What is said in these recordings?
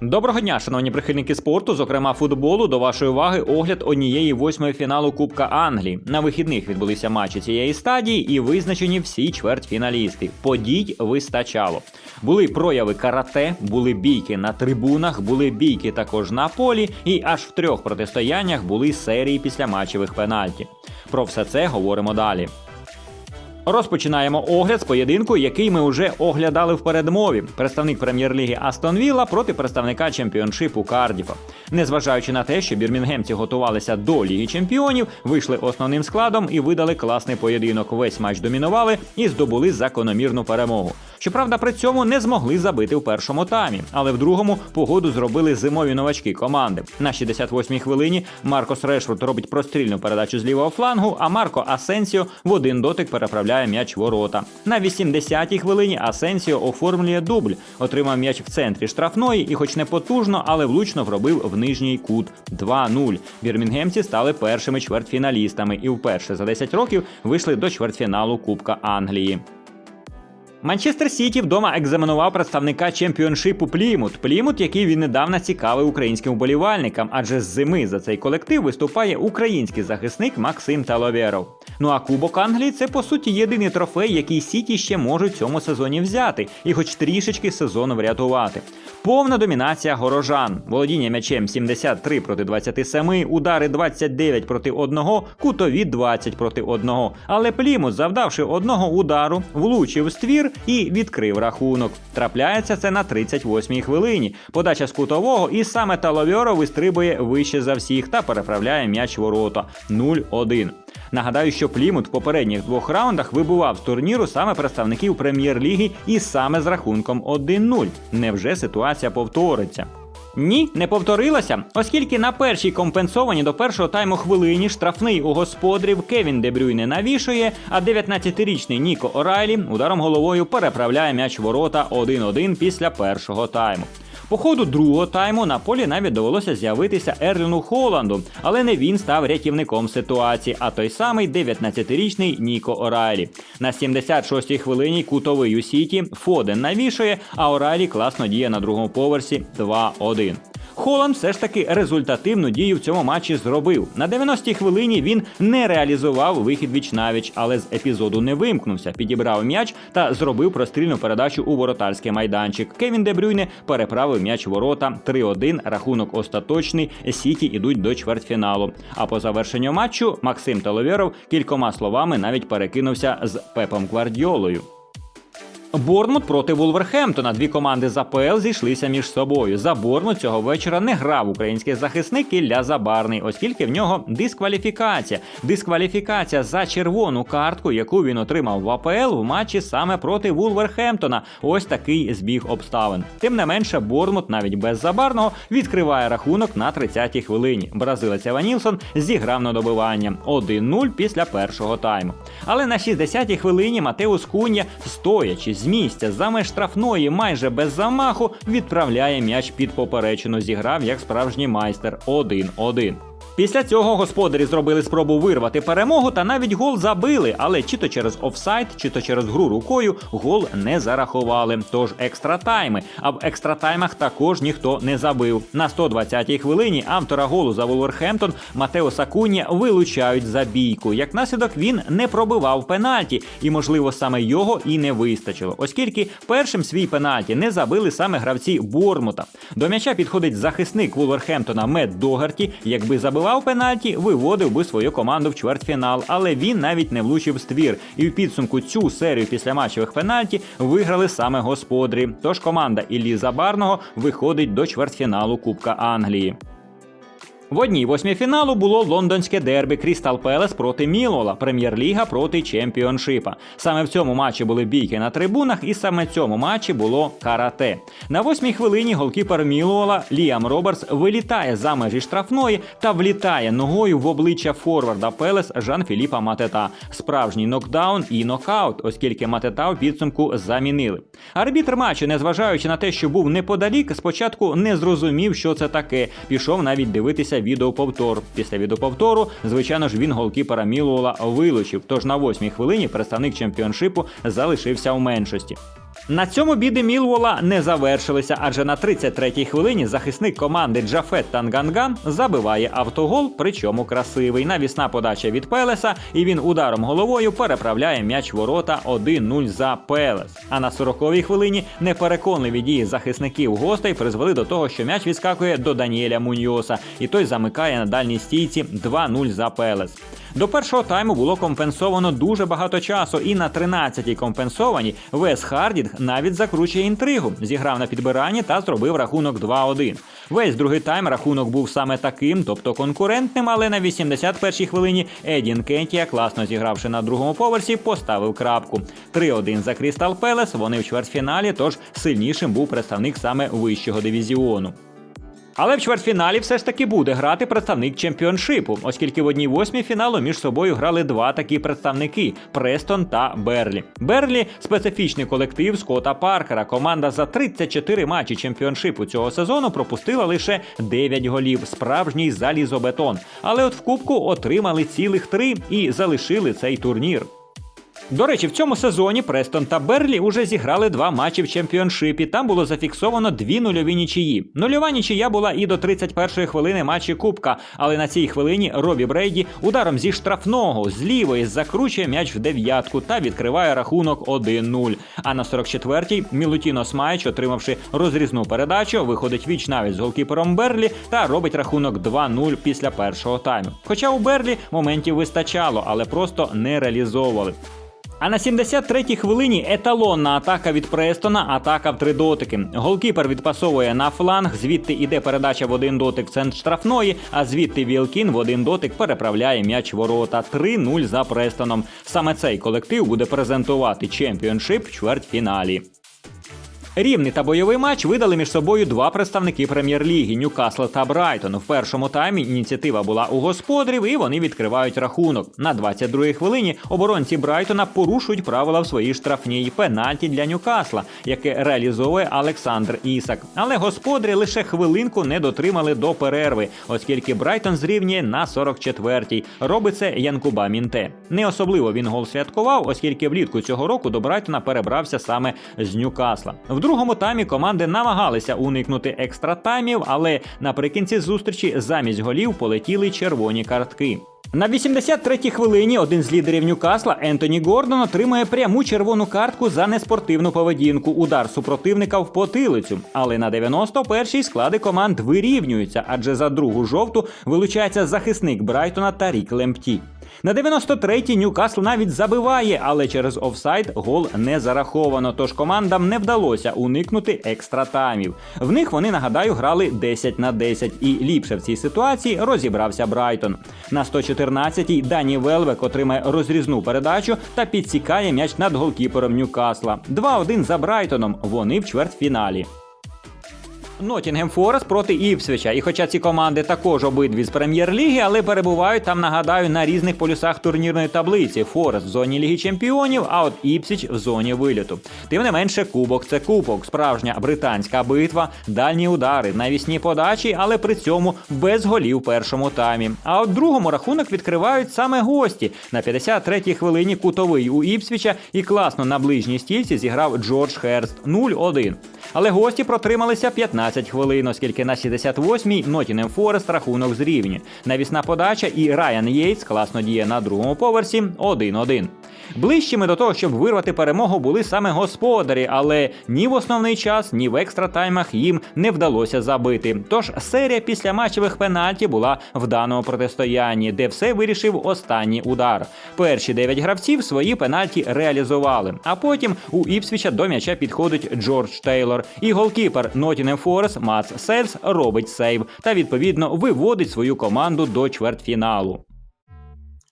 Доброго дня, шановні прихильники спорту, зокрема футболу. До вашої уваги огляд однієї восьмої фіналу Кубка Англії. На вихідних відбулися матчі цієї стадії і визначені всі чвертьфіналісти. Подій вистачало. Були прояви карате, були бійки на трибунах, були бійки також на полі, і аж в трьох протистояннях були серії післяматчевих пенальті. Про все це говоримо далі. Розпочинаємо огляд з поєдинку, який ми вже оглядали в передмові. Представник прем'єр-ліги Астон Вілла проти представника чемпіоншипу Кардіфа. Незважаючи на те, що бірмінгемці готувалися до Ліги Чемпіонів, вийшли основним складом і видали класний поєдинок. Весь матч домінували і здобули закономірну перемогу. Щоправда, при цьому не змогли забити в першому таймі, але в другому погоду зробили зимові новачки команди. На 68-й хвилині Маркос Решфорд робить прострільну передачу з лівого флангу, а Марко Асенсіо в один дотик переправляє м'яч ворота. На 80-й хвилині Асенсіо оформлює дубль, отримав м'яч в центрі штрафної і, хоч не потужно, але влучно вробив в нижній кут 2-0. Бірмінгемці стали першими чвертьфіналістами і вперше за 10 років вийшли до чвертьфіналу Кубка Англії. Манчестер Сіті вдома екзаменував представника чемпіоншипу Плімут. Плімут, який він недавно цікавий українським вболівальникам, адже з зими за цей колектив виступає український захисник Максим Таловєров. Ну а Кубок Англії це по суті єдиний трофей, який Сіті ще можуть цьому сезоні взяти, і хоч трішечки сезон врятувати. Повна домінація горожан, володіння м'ячем 73 проти 27, удари 29 проти 1, кутові 20 проти 1. Але Плімут, завдавши одного удару, влучив в і відкрив рахунок. Трапляється це на 38-й хвилині. Подача з кутового, і саме Таловьоро вистрибує вище за всіх та переправляє м'яч ворота 0-1. Нагадаю, що Плімут в попередніх двох раундах вибував з турніру саме представників прем'єр-ліги і саме з рахунком 1-0. Невже ситуація повториться? Ні, не повторилася, оскільки на першій компенсованій до першого тайму хвилині штрафний у господарів Кевін Дебрюйне навішує, а 19-річний Ніко Орайлі ударом головою переправляє м'яч ворота 1-1 після першого тайму. По ходу другого тайму на полі навіть довелося з'явитися Ерліну Холланду, але не він став рятівником ситуації, а той самий 19-річний Ніко Орайлі. На 76-й хвилині кутовий у Сіті Фоден навішує, а Орайлі класно діє на другому поверсі 2-1. Холланд все ж таки результативну дію в цьому матчі зробив. На 90-й хвилині він не реалізував вихід віч-навіч, але з епізоду не вимкнувся, підібрав м'яч та зробив прострільну передачу у воротарський майданчик. Кевін Дебрюйне переправив м'яч ворота 3-1, рахунок остаточний. Сіті ідуть до чвертьфіналу. А по завершенню матчу Максим Таловєров кількома словами навіть перекинувся з Пепом Гвардіолою. Борнмут проти Вулверхемптона. Дві команди з АПЛ зійшлися між собою. За Борнмут цього вечора не грав український захисник Ілля Забарний, оскільки в нього дискваліфікація. Дискваліфікація за червону картку, яку він отримав в АПЛ в матчі саме проти Вулверхемптона. Ось такий збіг обставин. Тим не менше, Борнмут навіть без забарного відкриває рахунок на 30-й хвилині. Бразилець Ева Нілсон зіграв на добивання 1-0 після першого тайму. Але на 60-й хвилині Матеус Кунья, стоячи з місця за штрафної майже без замаху, відправляє м'яч під поперечину. Зіграв як справжній майстер 1-1. Після цього господарі зробили спробу вирвати перемогу та навіть гол забили, але чи то через офсайд, чи то через гру рукою гол не зарахували. Тож екстра тайми. А в екстра таймах також ніхто не забив. На 120-й хвилині автора голу за Вулверхемптон Матео Сакуні вилучають за бійку. Як наслідок він не пробивав пенальті, і можливо саме його і не вистачило, оскільки першим свій пенальті не забили саме гравці Бормута. До м'яча підходить захисник Вулверхемптона Мед Догарті. Якби забивав пенальті, виводив би свою команду в чвертьфінал, але він навіть не влучив ствір. І в підсумку цю серію післяматчевих пенальті виграли саме господарі. Тож команда Іллі Забарного виходить до чвертьфіналу Кубка Англії. В одній восьмій фіналу було лондонське дербі Крістал Пелес проти Мілола, прем'єр-ліга проти чемпіоншипа. Саме в цьому матчі були бійки на трибунах, і саме в цьому матчі було карате. На восьмій хвилині голкіпер Мілола Ліам Робертс вилітає за межі штрафної та влітає ногою в обличчя форварда Пелес Жан Філіпа Матета. Справжній нокдаун і нокаут, оскільки Матета в підсумку замінили. Арбітр матчу, незважаючи на те, що був неподалік, спочатку не зрозумів, що це таке. Пішов навіть дивитися відеоповтор. Після відеоповтору, звичайно ж, він голкіпера Мілуола вилучив. Тож на восьмій хвилині представник чемпіоншипу залишився у меншості. На цьому біди Мілвола не завершилися, адже на 33-й хвилині захисник команди Джафет Танганган забиває автогол, причому красивий. Навісна подача від Пелеса, і він ударом головою переправляє м'яч ворота 1-0 за Пелес. А на 40-й хвилині непереконливі дії захисників гостей призвели до того, що м'яч відскакує до Даніеля Муньоса, і той замикає на дальній стійці 2-0 за Пелес. До першого тайму було компенсовано дуже багато часу, і на 13-й компенсованій Вес Хардінг навіть закручує інтригу, зіграв на підбиранні та зробив рахунок 2-1. Весь другий тайм рахунок був саме таким, тобто конкурентним, але на 81-й хвилині Едін Кентія, класно зігравши на другому поверсі, поставив крапку. 3-1 за Крістал Пелес. Вони в чвертьфіналі, тож сильнішим був представник саме вищого дивізіону. Але в чвертьфіналі все ж таки буде грати представник чемпіоншипу, оскільки в одній восьмій фіналу між собою грали два такі представники Престон та Берлі. Берлі специфічний колектив Скотта Паркера. Команда за 34 матчі чемпіоншипу цього сезону пропустила лише 9 голів. Справжній залізобетон. Але от в кубку отримали цілих три і залишили цей турнір. До речі, в цьому сезоні Престон та Берлі уже зіграли два матчі в чемпіоншипі. Там було зафіксовано дві нульові нічиї. Нульова нічия була і до 31-ї хвилини матчі Кубка, але на цій хвилині Робі Брейді ударом зі штрафного з лівої закручує м'яч в дев'ятку та відкриває рахунок 1-0. А на 44-й Мілутіно Смайч, отримавши розрізну передачу, виходить віч навіть з голкіпером Берлі та робить рахунок 2-0 після першого тайму. Хоча у Берлі моментів вистачало, але просто не реалізовували. А на 73-й хвилині еталонна атака від Престона, атака в три дотики. Голкіпер відпасовує на фланг, звідти іде передача в один дотик в центр штрафної, а звідти Вілкін в один дотик переправляє м'яч ворота. 3-0 за Престоном. Саме цей колектив буде презентувати чемпіоншип в чвертьфіналі. Рівний та бойовий матч видали між собою два представники прем'єр-ліги Ньюкасл та Брайтон. В першому таймі ініціатива була у господарів, і вони відкривають рахунок. На 22-й хвилині оборонці Брайтона порушують правила в своїй штрафній пенальті для Ньюкасла, яке реалізовує Олександр Ісак. Але господарі лише хвилинку не дотримали до перерви, оскільки Брайтон зрівнює на 44-й. Робить це Янкуба Мінте. Не особливо він гол святкував, оскільки влітку цього року до Брайтона перебрався саме з Ньюкасла. Другому таймі команди намагалися уникнути екстра таймів, але наприкінці зустрічі замість голів полетіли червоні картки. На 83-й хвилині один з лідерів Ньюкасла Ентоні Гордон отримує пряму червону картку за неспортивну поведінку, удар супротивника в потилицю. Але на 91-й склади команд вирівнюються, адже за другу жовту вилучається захисник Брайтона Тарік Лемпті. На 93-й Ньюкасл навіть забиває, але через офсайд гол не зараховано. Тож командам не вдалося уникнути екстра таймів. В них вони нагадаю грали 10 на 10, і ліпше в цій ситуації розібрався Брайтон. На 114-й Дані Велвек отримає розрізну передачу та підсікає м'яч над голкіпером Ньюкасла. 2-1 за Брайтоном. Вони в чвертьфіналі. Нотінгем Форест проти Іпсвіча. І хоча ці команди також обидві з прем'єр-ліги, але перебувають там, нагадаю, на різних полюсах турнірної таблиці. Форест в зоні Ліги Чемпіонів, а от Іпсвіч в зоні виліту. Тим не менше, кубок це кубок, справжня британська битва, дальні удари, навісні подачі, але при цьому без голів в першому таймі. А от другому рахунок відкривають саме гості. На 53-й хвилині кутовий у Іпсвіча і класно на ближній стільці зіграв Джордж Херст 0-1. Але гості протрималися 15 хвилин, оскільки на 68-й Нотінем Форест рахунок зрівнює. Навісна подача і Райан Єйтс класно діє на другому поверсі 1-1. Ближчими до того, щоб вирвати перемогу, були саме господарі, але ні в основний час, ні в екстра таймах їм не вдалося забити. Тож серія після матчевих пенальті була в даному протистоянні, де все вирішив останній удар. Перші дев'ять гравців свої пенальті реалізували. А потім у Іпсвіча до м'яча підходить Джордж Тейлор, і голкіпер Нотінем Форест Мац Сельс робить сейв та відповідно виводить свою команду до чвертьфіналу.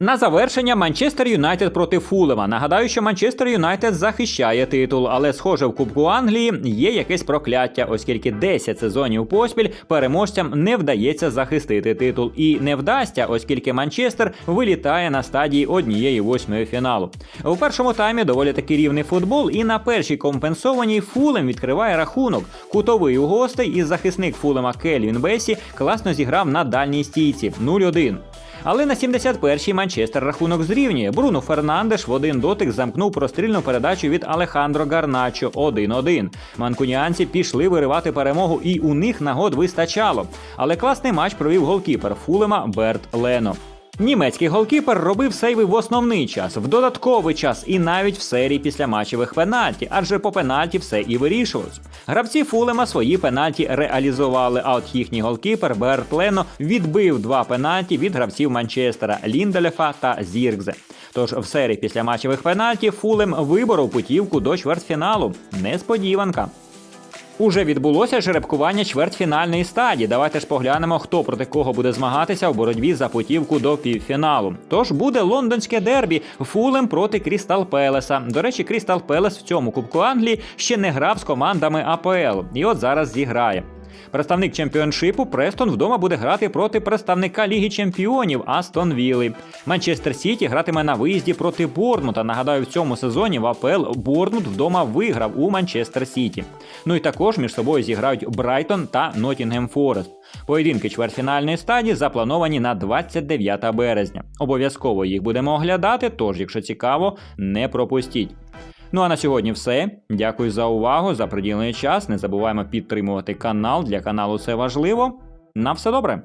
На завершення Манчестер Юнайтед проти Фулема. Нагадаю, що Манчестер Юнайтед захищає титул, але, схоже, в Кубку Англії є якесь прокляття, оскільки 10 сезонів поспіль переможцям не вдається захистити титул. І не вдасться, оскільки Манчестер вилітає на стадії однієї восьмої фіналу. У першому таймі доволі таки рівний футбол, і на першій компенсованій Фулем відкриває рахунок. Кутовий у гостей і захисник Фулема Кельвін Бесі класно зіграв на дальній стійці 0-1. Але на 71-й Манчестер рахунок зрівнює. Бруно Фернандеш в один дотик замкнув прострільну передачу від Алехандро Гарначо 1-1. Манкуніанці пішли виривати перемогу, і у них нагод вистачало. Але класний матч провів голкіпер Фулема Берт Лено. Німецький голкіпер робив сейви в основний час, в додатковий час і навіть в серії після матчевих пенальті, адже по пенальті все і вирішувалось. Гравці Фулема свої пенальті реалізували, а от їхній голкіпер Берт Лено відбив два пенальті від гравців Манчестера Ліндалефа та Зіркзе. Тож в серії після матчевих пенальті Фулем виборов путівку до чвертьфіналу. Несподіванка. Уже відбулося жеребкування чвертьфінальної стадії. Давайте ж поглянемо, хто проти кого буде змагатися в боротьбі за путівку до півфіналу. Тож буде лондонське дербі Фулем проти Крістал Пелеса. До речі, Крістал Пелес в цьому Кубку Англії ще не грав з командами АПЛ, і от зараз зіграє. Представник чемпіоншипу Престон вдома буде грати проти представника Ліги Чемпіонів Астон Вілли. Манчестер Сіті гратиме на виїзді проти Борнмута. Нагадаю, в цьому сезоні в АПЛ Борнмут вдома виграв у Манчестер Сіті. Ну і також між собою зіграють Брайтон та Нотінгем Форест. Поєдинки чвертьфінальної стадії заплановані на 29 березня. Обов'язково їх будемо оглядати, тож, якщо цікаво, не пропустіть. Ну а на сьогодні все. Дякую за увагу, за приділений час. Не забуваємо підтримувати канал. Для каналу це важливо. На все добре.